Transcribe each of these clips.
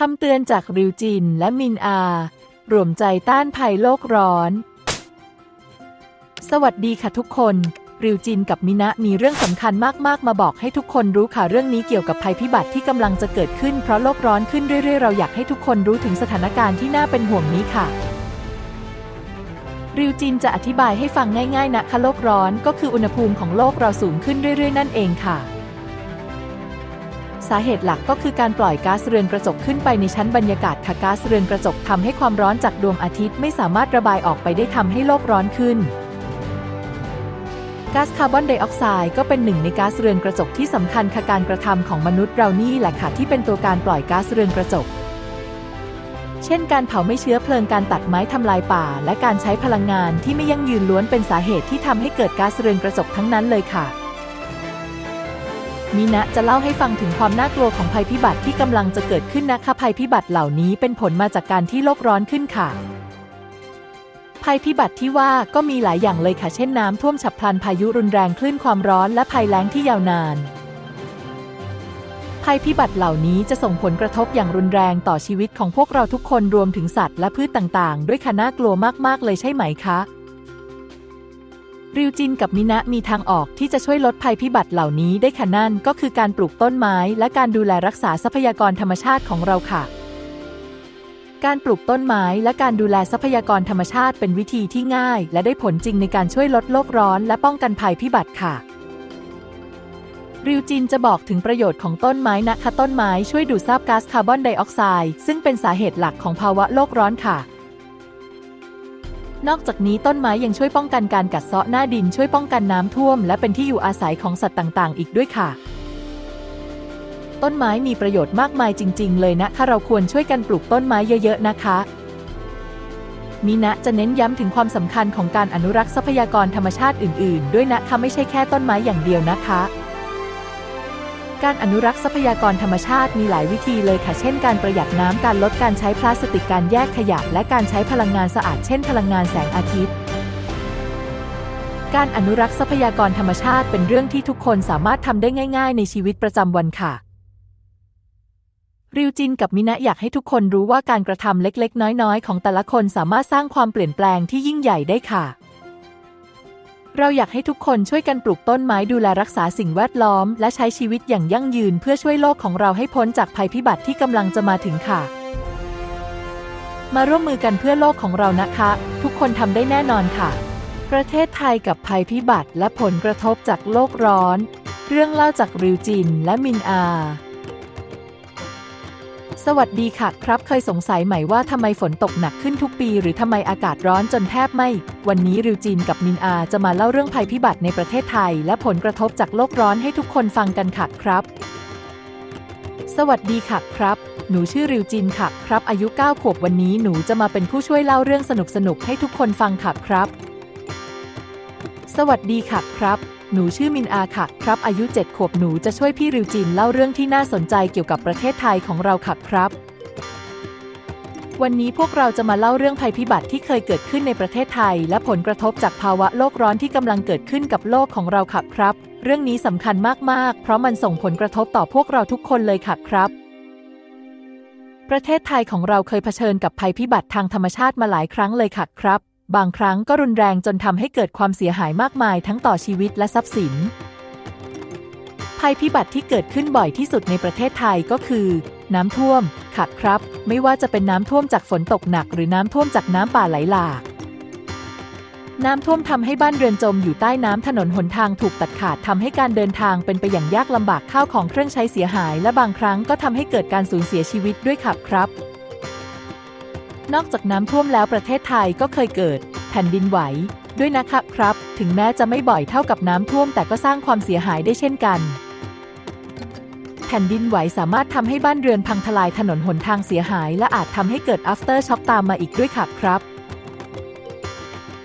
คำเตือนจากริวจินและมินอา รวมใจต้านภัยโลกร้อน สวัสดีค่ะทุกคน ริวจินกับมินะมีเรื่องสำคัญมากๆ มาบอกให้ทุกคนรู้ค่ะเรื่องนี้เกี่ยวกับภัยพิบัติที่กำลังจะเกิดขึ้นเพราะโลกร้อนขึ้นเรื่อยๆ เราอยากให้ทุกคนรู้ถึงสถานการณ์ที่น่าเป็นห่วงนี้ค่ะริวจินจะอธิบายให้ฟังง่ายๆนะคะโลกร้อนก็คืออุณหภูมิของโลกเราสูงขึ้นเรื่อยๆ นั่นเองค่ะ สาเหตุหลักก็คือการปล่อยก๊าซเรือนกระจกขึ้นไปในชั้นบรรยากาศค่ะก๊าซเรือนกระจกทำให้ความร้อนจากดวงอาทิตย์ไม่สามารถระบายออกไปได้ทำให้โลกร้อนขึ้นก๊าซคาร์บอนไดออกไซด์ก็เป็นหนึ่งในก๊าซเรือนกระจกที่สำคัญค่ะการกระทำของมนุษย์เรานี่แหละค่ะที่เป็นตัวการปล่อยก๊าซเรือนกระจก เช่นการเผาไม่เชื้อเพลิงการตัดไม้ทำลายป่า และการใช้พลังงานที่ไม่ยั่งยืนล้วนเป็นสาเหตุที่ทำให้เกิดก๊าซเรือนกระจกทั้งนั้นเลยค่ะ มีนะจะเล่าให้ฟังถึงความน่ากลัวของภัยพิบัติที่กำลังจะเกิดขึ้นนะคะภัยพิบัติเหล่านี้เป็นผลมาจากการที่โลกร้อนขึ้นค่ะ ภัยพิบัติที่ว่าก็มีหลายอย่างเลยค่ะ เช่นน้ำท่วมฉับพลันพายุรุนแรงคลื่นความร้อนและภัยแล้งที่ยาวนาน ภัยพิบัติเหล่านี้จะส่งผลกระทบอย่างรุนแรงต่อชีวิตของพวกเราทุกคนรวมถึงสัตว์และพืชต่างๆ ด้วยค่ะน่ากลัวมากๆเลยใช่ไหมคะ ริวจินกับมินะมีทางออกที่จะช่วยลดภัยพิบัติเหล่านี้ได้ค่ะนั่นก็คือการปลูกต้นไม้และการดูแลรักษาทรัพยากรธรรมชาติของเราค่ะ การปลูกต้นไม้และการดูแลทรัพยากรธรรมชาติเป็นวิธีที่ง่าย และได้ผลจริงในการช่วยลดโลกร้อนและป้องกันภัยพิบัติค่ะริวจินจะบอกถึงประโยชน์ของต้นไม้นะคะต้นไม้ช่วยดูดซับก๊าซคาร์บอนไดออกไซด์ซึ่งเป็นสาเหตุหลักของภาวะโลกร้อนค่ะ นอกจากนี้ต้นไม้ยังช่วยป้องกันการกัดเซาะหน้าดินช่วยป้องกันน้ำท่วม และเป็นที่อยู่อาศัยของสัตว์ต่างๆ อีกด้วยค่ะ ต้นไม้มีประโยชน์มากมายจริง ๆ เลยนะคะเราควรช่วยกันปลูกต้นไม้เยอะๆนะคะมีนะจะเน้นย้ำถึงความสำคัญของการอนุรักษ์ทรัพยากรธรรมชาติอื่น ๆ ด้วยนะคะไม่ใช่แค่ต้นไม้อย่างเดียวนะคะ การอนุรักษ์ทรัพยากรธรรมชาติมีหลายวิธีเลยค่ะ เช่นการประหยัดน้ำการลดการใช้พลาสติกการแยกขยะ และการใช้พลังงานสะอาดเช่นพลังงานแสงอาทิตย์ การอนุรักษ์ทรัพยากรธรรมชาติเป็นเรื่องที่ทุกคนสามารถทำได้ง่าย ๆ ในชีวิตประจำวันค่ะริวจินกับมินะอยากให้ทุกคนรู้ว่าการกระทำเล็กๆ น้อยๆ ของแต่ละคนสามารถสร้างความเปลี่ยนแปลงที่ยิ่งใหญ่ได้ค่ะ เราอยากให้ทุกคนช่วยกันปลูกต้นไม้ดูแลรักษาสิ่งแวดล้อม และใช้ชีวิตอย่างยั่งยืนเพื่อช่วยโลกของเราให้พ้นจากภัยพิบัติที่กำลังจะมาถึงค่ะ มาร่วมมือกันเพื่อโลกของเรานะคะ ทุกคนทำได้แน่นอนค่ะ ประเทศไทยกับภัยพิบัติและผลกระทบจากโลกร้อน เรื่องเล่าจากริวจินและมินอา สวัสดีค่ะครับ เคยสงสัยไหมว่าทำไมฝนตกหนักขึ้นทุกปี หรือทำไมอากาศร้อนจนแทบไม่ วันนี้ริวจินกับมินอาจะมาเล่าเรื่องภัยพิบัติในประเทศไทย และผลกระทบจากโลกร้อนให้ทุกคนฟังกันค่ะครับ สวัสดีค่ะครับ หนูชื่อริวจินค่ะครับ อายุ 9 ขวบวันนี้หนูจะมาเป็นผู้ช่วยเล่าเรื่องสนุกๆให้ทุกคนฟังค่ะครับ สวัสดีค่ะครับ หนูชื่อมินอาค่ะ ครับอายุ 7 ขวบหนูจะช่วยพี่ริวจินเล่าเรื่องที่น่าสนใจเกี่ยวกับประเทศไทยของเราค่ะครับ วันนี้พวกเราจะมาเล่าเรื่องภัยพิบัติที่เคยเกิดขึ้นในประเทศไทย และผลกระทบจากภาวะโลกร้อนที่กำลังเกิดขึ้นกับโลกของเราค่ะครับ เรื่องนี้สำคัญมากๆ เพราะมันส่งผลกระทบต่อพวกเราทุกคนเลยค่ะครับประเทศไทยของเราเคยเผชิญกับภัยพิบัติทางธรรมชาติมาหลายครั้งเลยค่ะครับ บางครั้งก็รุนแรงจนทำให้เกิดความเสียหายมากมายทั้งต่อชีวิตและทรัพย์สิน ภัยพิบัติที่เกิดขึ้นบ่อยที่สุดในประเทศไทยก็คือ น้ำท่วมค่ะครับ ไม่ว่าจะเป็นน้ำท่วมจากฝนตกหนัก หรือน้ำท่วมจากน้ำป่าไหลหลาก น้ำท่วมทำให้บ้านเรือนจมอยู่ใต้น้ำถนนหนทางถูกตัดขาดทำให้การเดินทางเป็นไปอย่างยากลำบากข้าวของเครื่องใช้เสียหาย และบางครั้งก็ทำให้เกิดการสูญเสียชีวิตด้วยค่ะครับ นอกจากน้ำท่วมแล้วประเทศไทยก็เคยเกิด แผ่นดินไหว ด้วยนะคะครับ ถึงแม้จะไม่บ่อยเท่ากับน้ำท่วมแต่ก็สร้างความเสียหายได้เช่นกัน แผ่นดินไหวสามารถทำให้บ้านเรือนพังทลายถนนหนทางเสียหาย และอาจทำให้เกิด after shock ตามมาอีกด้วยค่ะครับ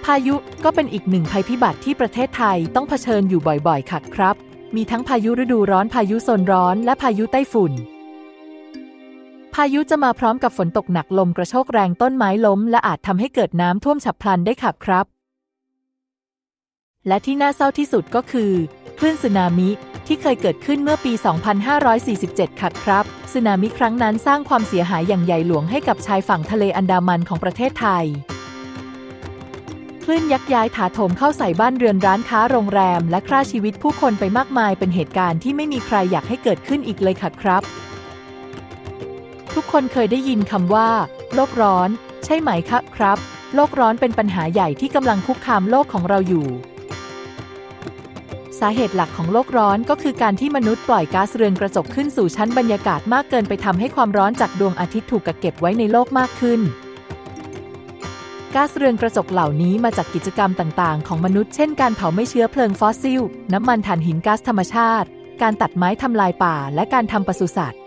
พายุก็เป็นอีกหนึ่งภัยพิบัติที่ประเทศไทยต้องเผชิญอยู่บ่อยๆค่ะครับ มีทั้งพายุฤดูร้อนพายุโซนร้อน และพายุไต้ฝุ่น พายุจะมาพร้อมกับฝนตกหนักลมกระโชกแรงต้นไม้ล้ม และอาจทำให้เกิดน้ำท่วมฉับพลันได้ค่ะครับ และที่น่าเศร้าที่สุดก็คือคลื่นสึนามิที่เคยเกิดขึ้นเมื่อปี 2547 ค่ะครับสึนามิครั้งนั้นสร้างความเสียหายอย่างใหญ่หลวงให้กับชายฝั่งทะเลอันดามันของประเทศไทย คลื่นยักษ์ย้ายถาโถมเข้าใส่บ้านเรือนร้านค้าโรงแรม และฆ่าชีวิตผู้คนไปมากมายเป็นเหตุการณ์ที่ไม่มีใครอยากให้เกิดขึ้นอีกเลยค่ะครับ ทุกคนเคยได้ยินคำว่า โลกร้อน ใช่ไหมคะครับ โลกร้อนเป็นปัญหาใหญ่ที่กำลังคุกคามโลกของเราอยู่ สาเหตุหลักของโลกร้อนก็คือการที่มนุษย์ปล่อยก๊าซเรือนกระจกขึ้นสู่ชั้นบรรยากาศมากเกินไปทำให้ความร้อนจากดวงอาทิตย์ถูกกักเก็บไว้ในโลกมากขึ้นก๊าซเรือนกระจกเหล่านี้มาจากกิจกรรมต่าง ๆ ของมนุษย์เช่นการเผาไม่เชื้อเพลิงฟอสซิล น้ำมันถ่านหินก๊าซธรรมชาติ การตัดไม้ทำลายป่า และการทำปศุสัตว์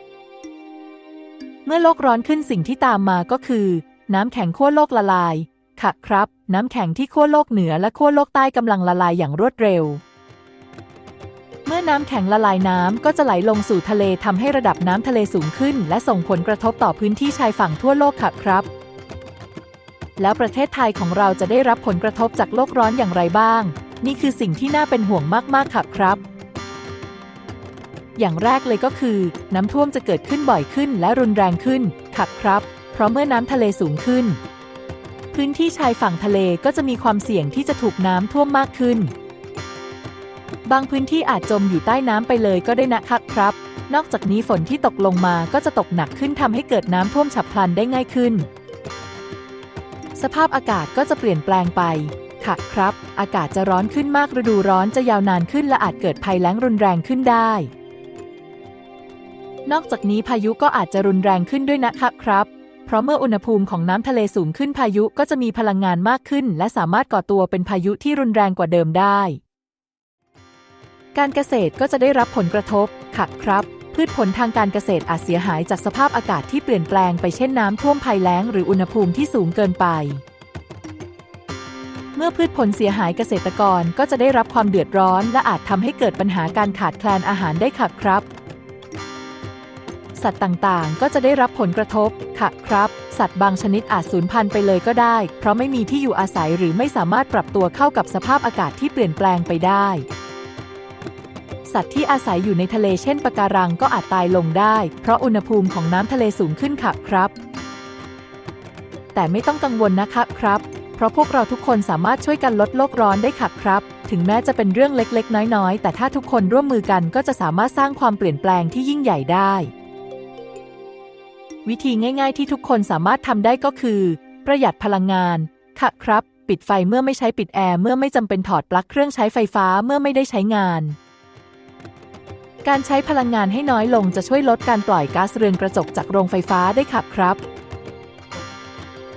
เมื่อโลกร้อนขึ้นสิ่งที่ตามมาก็คือ น้ำแข็งขั้วโลกละลาย ค่ะครับ น้ำแข็งที่ขั้วโลกเหนือและขั้วโลกใต้กำลังละลายอย่างรวดเร็ว เมื่อน้ำแข็งละลายน้ำก็จะไหลลงสู่ทะเลทำให้ระดับน้ำทะเลสูงขึ้น และส่งผลกระทบต่อพื้นที่ชายฝั่งทั่วโลกค่ะครับ แล้วประเทศไทยของเราจะได้รับผลกระทบจากโลกร้อนอย่างไรบ้าง นี่คือสิ่งที่น่าเป็นห่วงมากๆค่ะครับ อย่างแรกเลยก็คือ น้ำท่วมจะเกิดขึ้นบ่อยขึ้นและรุนแรงขึ้นค่ะครับ เพราะเมื่อน้ำทะเลสูงขึ้น พื้นที่ชายฝั่งทะเลก็จะมีความเสี่ยงที่จะถูกน้ำท่วมมากขึ้น บางพื้นที่อาจจมอยู่ใต้น้ำไปเลยก็ได้นะครับครับ นอกจากนี้ฝนที่ตกลงมาก็จะตกหนักขึ้นทำให้เกิดน้ำท่วมฉับพลันได้ง่ายขึ้น สภาพอากาศก็จะเปลี่ยนแปลงไปค่ะครับ อากาศจะร้อนขึ้นมากฤดูร้อนจะยาวนานขึ้นและอาจเกิดภัยแล้งรุนแรงขึ้นได้ นอกจากนี้พายุก็อาจจะรุนแรงขึ้นด้วยนะครับครับ เพราะเมื่ออุณหภูมิของน้ำทะเลสูงขึ้นพายุก็จะมีพลังงานมากขึ้น และสามารถก่อตัวเป็นพายุที่รุนแรงกว่าเดิมได้ การเกษตรก็จะได้รับผลกระทบค่ะครับพืชผลทางการเกษตรอาจเสียหายจากสภาพอากาศที่เปลี่ยนแปลงไปเช่นน้ำท่วมภัยแล้งหรืออุณหภูมิที่สูงเกินไป เมื่อพืชผลเสียหายเกษตรกรก็จะได้รับความเดือดร้อน และอาจทำให้เกิดปัญหาการขาดแคลนอาหารได้ค่ะครับ สัตว์ต่างๆ ก็จะได้รับผลกระทบค่ะครับ สัตว์บางชนิดอาจสูญพันธุ์ไปเลยก็ได้ เพราะไม่มีที่อยู่อาศัยหรือไม่สามารถปรับตัวเข้ากับสภาพอากาศที่เปลี่ยนแปลงไปได้ สัตว์ที่อาศัยอยู่ในทะเลเช่นปะการังก็อาจตายลงได้ เพราะอุณหภูมิของน้ำทะเลสูงขึ้นค่ะครับ แต่ไม่ต้องกังวลนะคะครับ เพราะพวกเราทุกคนสามารถช่วยกันลดโลกร้อนได้ค่ะครับถึงแม้จะเป็นเรื่องเล็กๆ น้อยๆ แต่ถ้าทุกคนร่วมมือกันก็จะสามารถสร้างความเปลี่ยนแปลงที่ยิ่งใหญ่ได้ วิธีง่ายๆที่ทุกคนสามารถทำได้ก็คือ ประหยัดพลังงาน ค่ะครับ ปิดไฟเมื่อไม่ใช้ปิดแอร์เมื่อไม่จำเป็นถอดปลั๊กเครื่องใช้ไฟฟ้าเมื่อไม่ได้ใช้งาน การใช้พลังงานให้น้อยลงจะช่วยลดการปล่อยก๊าซเรือนกระจกจากโรงไฟฟ้าได้ค่ะครับ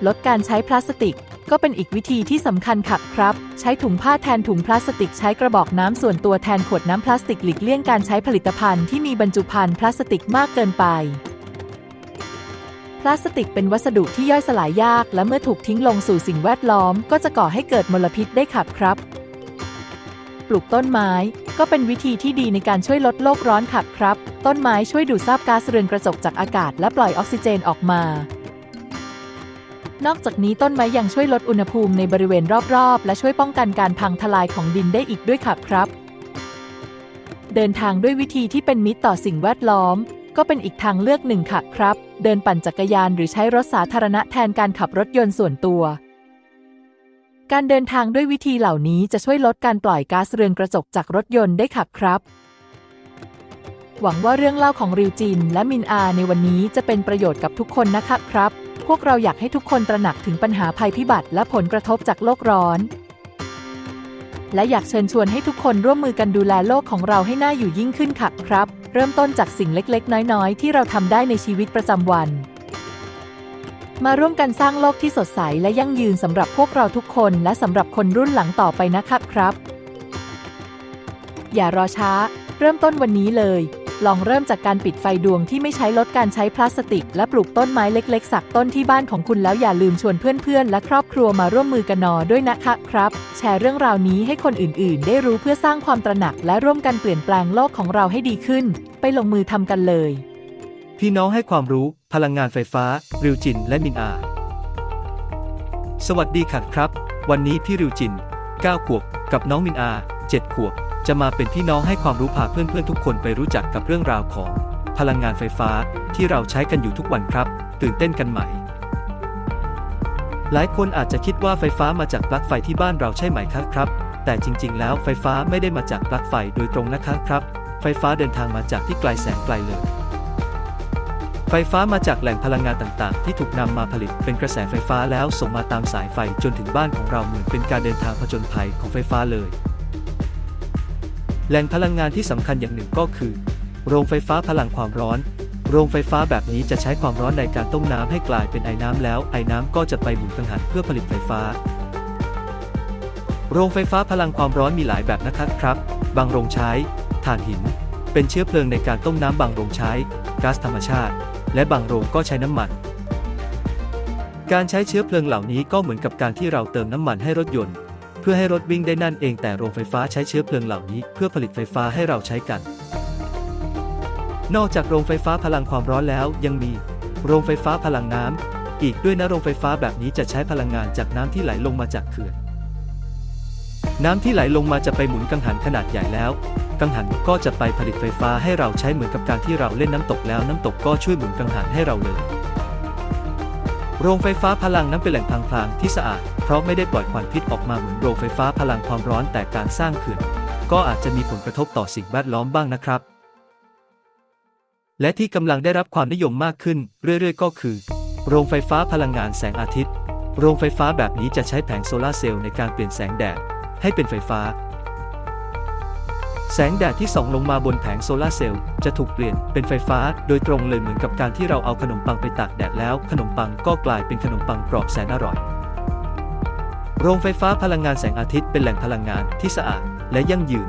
ลดการใช้พลาสติกก็เป็นอีกวิธีที่สำคัญค่ะครับ ใช้ถุงผ้าแทนถุงพลาสติก ใช้กระบอกน้ำส่วนตัวแทนขวดน้ำพลาสติกหลีกเลี่ยงการใช้ผลิตภัณฑ์ที่มีบรรจุภัณฑ์พลาสติกมากเกินไป พลาสติกเป็นวัสดุที่ย่อยสลายยาก และเมื่อถูกทิ้งลงสู่สิ่งแวดล้อม ก็จะก่อให้เกิดมลพิษได้ค่ะครับ ปลูกต้นไม้ ก็เป็นวิธีที่ดีในการช่วยลดโลกร้อนค่ะครับ ต้นไม้ช่วยดูดซับก๊าซเรือนกระจกจากอากาศ และปล่อยออกซิเจนออกมา นอกจากนี้ต้นไม้ยังช่วยลดอุณหภูมิในบริเวณรอบๆ และช่วยป้องกันการพังทลายของดินได้อีกด้วยค่ะครับ เดินทางด้วยวิธีที่เป็นมิตรต่อสิ่งแวดล้อม ก็เป็นอีกทางเลือกหนึ่งค่ะครับ เดินปั่นจักรยานหรือใช้รถสาธารณะแทนการขับรถยนต์ส่วนตัว การเดินทางด้วยวิธีเหล่านี้จะช่วยลดการปล่อยก๊าซเรือนกระจกจากรถยนต์ได้ค่ะครับหวังว่าเรื่องเล่าของริวจิน และมินอาในวันนี้จะเป็นประโยชน์กับทุกคนนะคะครับ พวกเราอยากให้ทุกคนตระหนักถึงปัญหาภัยพิบัติและผลกระทบจากโลกร้อน และอยากเชิญชวนให้ทุกคนร่วมมือกันดูแลโลกของเราให้น่าอยู่ยิ่งขึ้นค่ะครับ เริ่มต้นจากสิ่งเล็กๆ น้อยๆ ที่เราทำได้ในชีวิตประจำวัน มาร่วมกันสร้างโลกที่สดใสและยั่งยืนสำหรับพวกเราทุกคนและสำหรับคนรุ่นหลังต่อไปนะครับครับ อย่ารอช้า เริ่มต้นวันนี้เลย ลองเริ่มจากการปิดไฟดวงที่ไม่ใช้ลดการใช้พลาสติก และปลูกต้นไม้เล็กๆ สักต้นที่บ้านของคุณแล้วอย่าลืมชวนเพื่อนๆ และครอบครัวมาร่วมมือกันนอด้วยนะคะครับ แชร์เรื่องราวนี้ให้คนอื่นๆ ได้รู้เพื่อสร้างความตระหนัก และร่วมกันเปลี่ยนแปลงโลกของเราให้ดีขึ้น ไปลงมือทำกันเลย พี่น้องให้ความรู้ พลังงานไฟฟ้า ริวจิน และมินอา สวัสดีค่ะครับ วันนี้พี่ริวจิน 9 ขวบ กับน้องมินอาเจ็ดขวบ จะมาเป็นพี่น้องให้ความรู้พาเพื่อนๆทุกคนไปรู้จักกับเรื่องราวของ พลังงานไฟฟ้าที่เราใช้กันอยู่ทุกวันครับ ตื่นเต้นกันไหม หลายคนอาจจะคิดว่าไฟฟ้ามาจากปลั๊กไฟที่บ้านเราใช่ไหมครับครับ แต่จริงๆ แล้วไฟฟ้าไม่ได้มาจากปลั๊กไฟโดยตรงนะครับครับ ไฟฟ้าเดินทางมาจากที่ไกลแสนไกลเลย ไฟฟ้ามาจากแหล่งพลังงานต่างๆ ที่ถูกนำมาผลิตเป็นกระแสไฟฟ้าแล้วส่งมาตามสายไฟจนถึงบ้านของเราเหมือนเป็นการเดินทางผจญภัยของไฟฟ้าเลย แหล่งพลังงานที่สำคัญอย่างหนึ่งก็คือ โรงไฟฟ้าพลังความร้อน โรงไฟฟ้าแบบนี้จะใช้ความร้อนในการต้มน้ำให้กลายเป็นไอ้น้ำแล้ว ไอ้น้ำก็จะไปหมุนกังหันเพื่อผลิตไฟฟ้า โรงไฟฟ้าพลังความร้อนมีหลายแบบนะครับครับ บางโรงใช้ถ่านหิน เป็นเชื้อเพลิงในการต้มน้ำบางโรงใช้ก๊าซธรรมชาติ และบางโรงก็ใช้น้ำมันการใช้เชื้อเพลิงเหล่านี้ก็เหมือนกับการที่เราเติมน้ำมันให้รถยนต์ เพื่อให้รถวิ่งได้นั่นเองแต่โรงไฟฟ้าใช้เชื้อเพลิงเหล่านี้ เพื่อผลิตไฟฟ้าให้เราใช้กัน นอกจากโรงไฟฟ้าพลังความร้อนแล้วยังมี โรงไฟฟ้าพลังน้ำอีกด้วยนะโรงไฟฟ้าแบบนี้จะใช้พลังงานจากน้ำที่ไหลลงมาจากเขื่อนน้ำที่ไหลลงมาจะไปหมุนกังหันขนาดใหญ่แล้ว กังหันก็จะไปผลิตไฟฟ้าให้เราใช้เหมือนกับการที่เราเล่นน้ำตกแล้วน้ำตกก็ช่วยหมุนกังหันให้เราเลย โรงไฟฟ้าพลังน้ำเป็นแหล่งพลางๆที่สะอาด เพราะไม่ได้ปล่อยควันพิษออกมาเหมือนโรงไฟฟ้าพลังความร้อนแต่การสร้างเขื่อนก็อาจจะมีผลกระทบต่อสิ่งแวดล้อมบ้างนะครับ และที่กำลังได้รับความนิยมมากขึ้น เรื่อยๆ ก็คือ โรงไฟฟ้าพลังงานแสงอาทิตย์ โรงไฟฟ้าแบบนี้จะใช้แผงโซลาร์เซลล์ในการเปลี่ยนแสงแดดให้เป็นไฟฟ้า แสงแดดที่ส่องลงมาบนแผงโซลาร์เซลล์จะถูกเปลี่ยนเป็นไฟฟ้าโดยตรงเลยเหมือนกับการที่เราเอาขนมปังไปตากแดดแล้ว ขนมปังก็กลายเป็นขนมปังกรอบแสนอร่อย โรงไฟฟ้าพลังงานแสงอาทิตย์เป็นแหล่งพลังงานที่สะอาดและยั่งยืน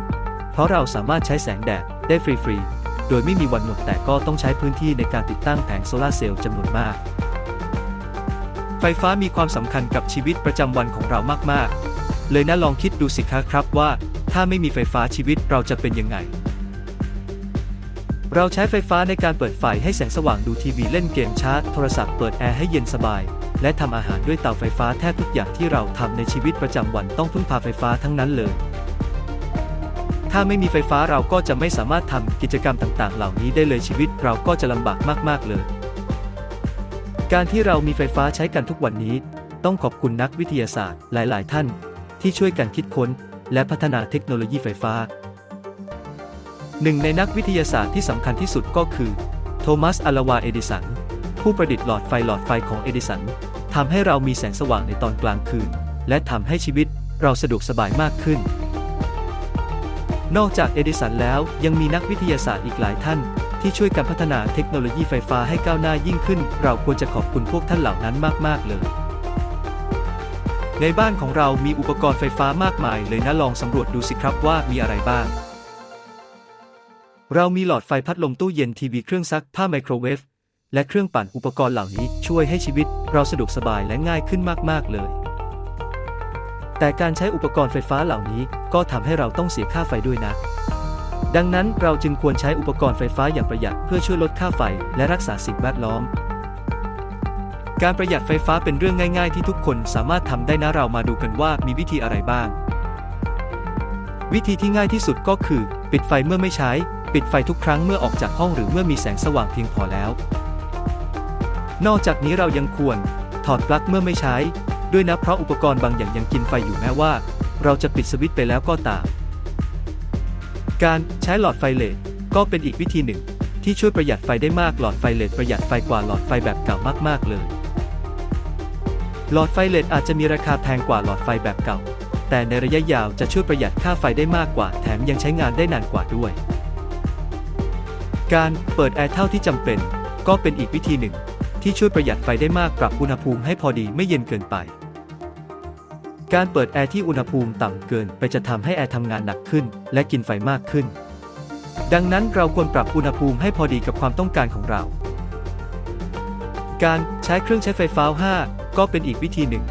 เพราะเราสามารถใช้แสงแดดได้ฟรีๆ โดยไม่มีวันหมดแต่ก็ต้องใช้พื้นที่ในการติดตั้งแผงโซลาร์เซลล์จำนวนมาก ไฟฟ้ามีความสำคัญกับชีวิตประจำวันของเรามากๆ เลยนะลองคิดดูสิคะครับว่า ถ้าไม่มีไฟฟ้าชีวิตเราจะเป็นยังไง เราใช้ไฟฟ้าในการเปิดไฟให้แสงสว่างดูทีวีเล่นเกมชาร์จโทรศัพท์เปิดแอร์ให้เย็นสบาย และทำอาหารด้วยเตาไฟฟ้าแทบทุกอย่างที่เราทำในชีวิตประจำวันต้องพึ่งพาไฟฟ้าทั้งนั้นเลย ถ้าไม่มีไฟฟ้าเราก็จะไม่สามารถทำกิจกรรมต่างๆ เหล่านี้ได้เลยชีวิตเราก็จะลำบากมากๆเลย การที่เรามีไฟฟ้าใช้กันทุกวันนี้ ต้องขอบคุณนักวิทยาศาสตร์หลาย ๆ ท่าน ที่ช่วยกันคิดค้น และพัฒนาเทคโนโลยีไฟฟ้า หนึ่งในนักวิทยาศาสตร์ที่สำคัญที่สุดก็คือโทมัสอัลวาเอดิสัน ผู้ประดิษฐ์หลอดไฟหลอดไฟของเอดิสันทำให้เรามีแสงสว่างในตอนกลางคืน และทำให้ชีวิตเราสะดวกสบายมากขึ้น นอกจากเอดิสันแล้วยังมีนักวิทยาศาสตร์อีกหลายท่าน ที่ช่วยกันพัฒนาเทคโนโลยีไฟฟ้าให้ก้าวหน้ายิ่งขึ้น เราควรจะขอบคุณพวกท่านเหล่านั้นมาก ๆ เลย ในบ้านของเรามีอุปกรณ์ไฟฟ้ามากมายเลยนะลองสำรวจดูสิครับว่ามีอะไรบ้าง เรามีหลอดไฟพัดลมตู้เย็นทีวีเครื่องซักผ้าไมโครเวฟและเครื่องปั่นอุปกรณ์เหล่านี้ช่วยให้ชีวิตเราสะดวกสบายและง่ายขึ้นมาก ๆ เลย แต่การใช้อุปกรณ์ไฟฟ้าเหล่านี้ก็ทำให้เราต้องเสียค่าไฟด้วยนะ ดังนั้นเราจึงควรใช้อุปกรณ์ไฟฟ้าอย่างประหยัดเพื่อช่วยลดค่าไฟและรักษาสิ่งแวดล้อม การประหยัดไฟฟ้าเป็นเรื่องง่ายๆ ที่ทุกคนสามารถทำได้นะเรามาดูกันว่ามีวิธีอะไรบ้าง วิธีที่ง่ายที่สุดก็คือ ปิดไฟเมื่อไม่ใช้ ปิดไฟทุกครั้งเมื่อออกจากห้องหรือเมื่อมีแสงสว่างเพียงพอแล้ว นอกจากนี้เรายังควร ถอดปลั๊กเมื่อไม่ใช้ ด้วยนะเพราะอุปกรณ์บางอย่างยังกินไฟอยู่แม้ว่า เราจะปิดสวิตช์ไปแล้วก็ตาม การใช้หลอดไฟเลดก็เป็นอีกวิธีหนึ่ง ที่ช่วยประหยัดไฟได้มากหลอดไฟเลดประหยัดไฟกว่าหลอดไฟแบบเก่ามากๆเลย หลอดไฟเลดอาจจะมีราคาแพงกว่าหลอดไฟแบบเก่า แต่ในระยะยาวจะช่วยประหยัดค่าไฟได้มากกว่า แถมยังใช้งานได้นานกว่าด้วย การเปิดแอร์เท่าที่จำเป็น ก็เป็นอีกวิธีหนึ่ง ที่ช่วยประหยัดไฟได้มากปรับอุณหภูมิให้พอดีไม่เย็นเกินไป การเปิดแอร์ที่อุณหภูมิต่ำเกินไปจะทำให้แอร์ทำงานหนักขึ้น และกินไฟมากขึ้น ดังนั้นเราควรปรับอุณหภูมิให้พอดีกับความต้องการของเรา การใช้เครื่องใช้ไฟฟ้า5 ก็เป็นอีกวิธีหนึ่ง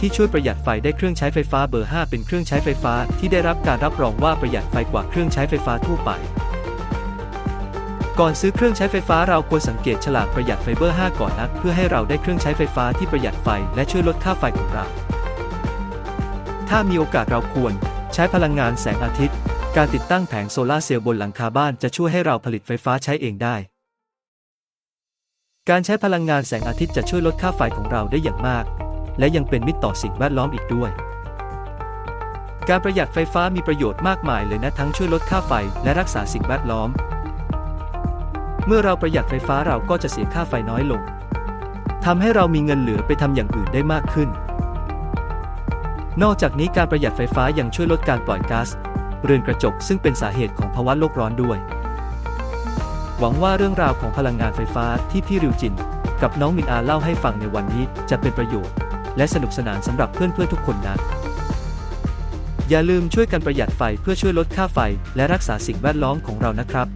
ที่ช่วยประหยัดไฟได้เครื่องใช้ไฟฟ้าเบอร์ 5 เป็นเครื่องใช้ไฟฟ้าที่ได้รับการรับรองว่าประหยัดไฟกว่าเครื่องใช้ไฟฟ้าทั่วไป ก่อนซื้อเครื่องใช้ไฟฟ้าเราควรสังเกตฉลากประหยัดไฟเบอร์ 5 ก่อนนะเพื่อให้เราได้เครื่องใช้ไฟฟ้าที่ประหยัดไฟและช่วยลดค่าไฟของเรา ถ้ามีโอกาสเราควรใช้พลังงานแสงอาทิตย์ การติดตั้งแผงโซลาร์เซลล์บนหลังคาบ้านจะช่วยให้เราผลิตไฟฟ้าใช้เองได้ การใช้พลังงานแสงอาทิตย์จะช่วยลดค่าไฟของเราได้อย่างมาก และยังเป็นมิตรต่อสิ่งแวดล้อมอีกด้วย การประหยัดไฟฟ้ามีประโยชน์มากมายเลยนะทั้งช่วยลดค่าไฟและรักษาสิ่งแวดล้อม เมื่อเราประหยัดไฟฟ้าเราก็จะเสียค่าไฟน้อยลงทำให้เรามีเงินเหลือไปทำอย่างอื่นได้มากขึ้น นอกจากนี้การประหยัดไฟฟ้ายังช่วยลดการปล่อยก๊าซเรือนกระจกซึ่งเป็นสาเหตุของภาวะโลกร้อนด้วย หวังว่าเรื่องราวของพลังงานไฟฟ้าที่พี่ริวจิน กับน้องมินอาเล่าให้ฟังในวันนี้จะเป็นประโยชน์ และสนุกสนานสำหรับเพื่อนๆทุกคนนะ อย่าลืมช่วยกันประหยัดไฟเพื่อช่วยลดค่าไฟ และรักษาสิ่งแวดล้อมของเรานะครับ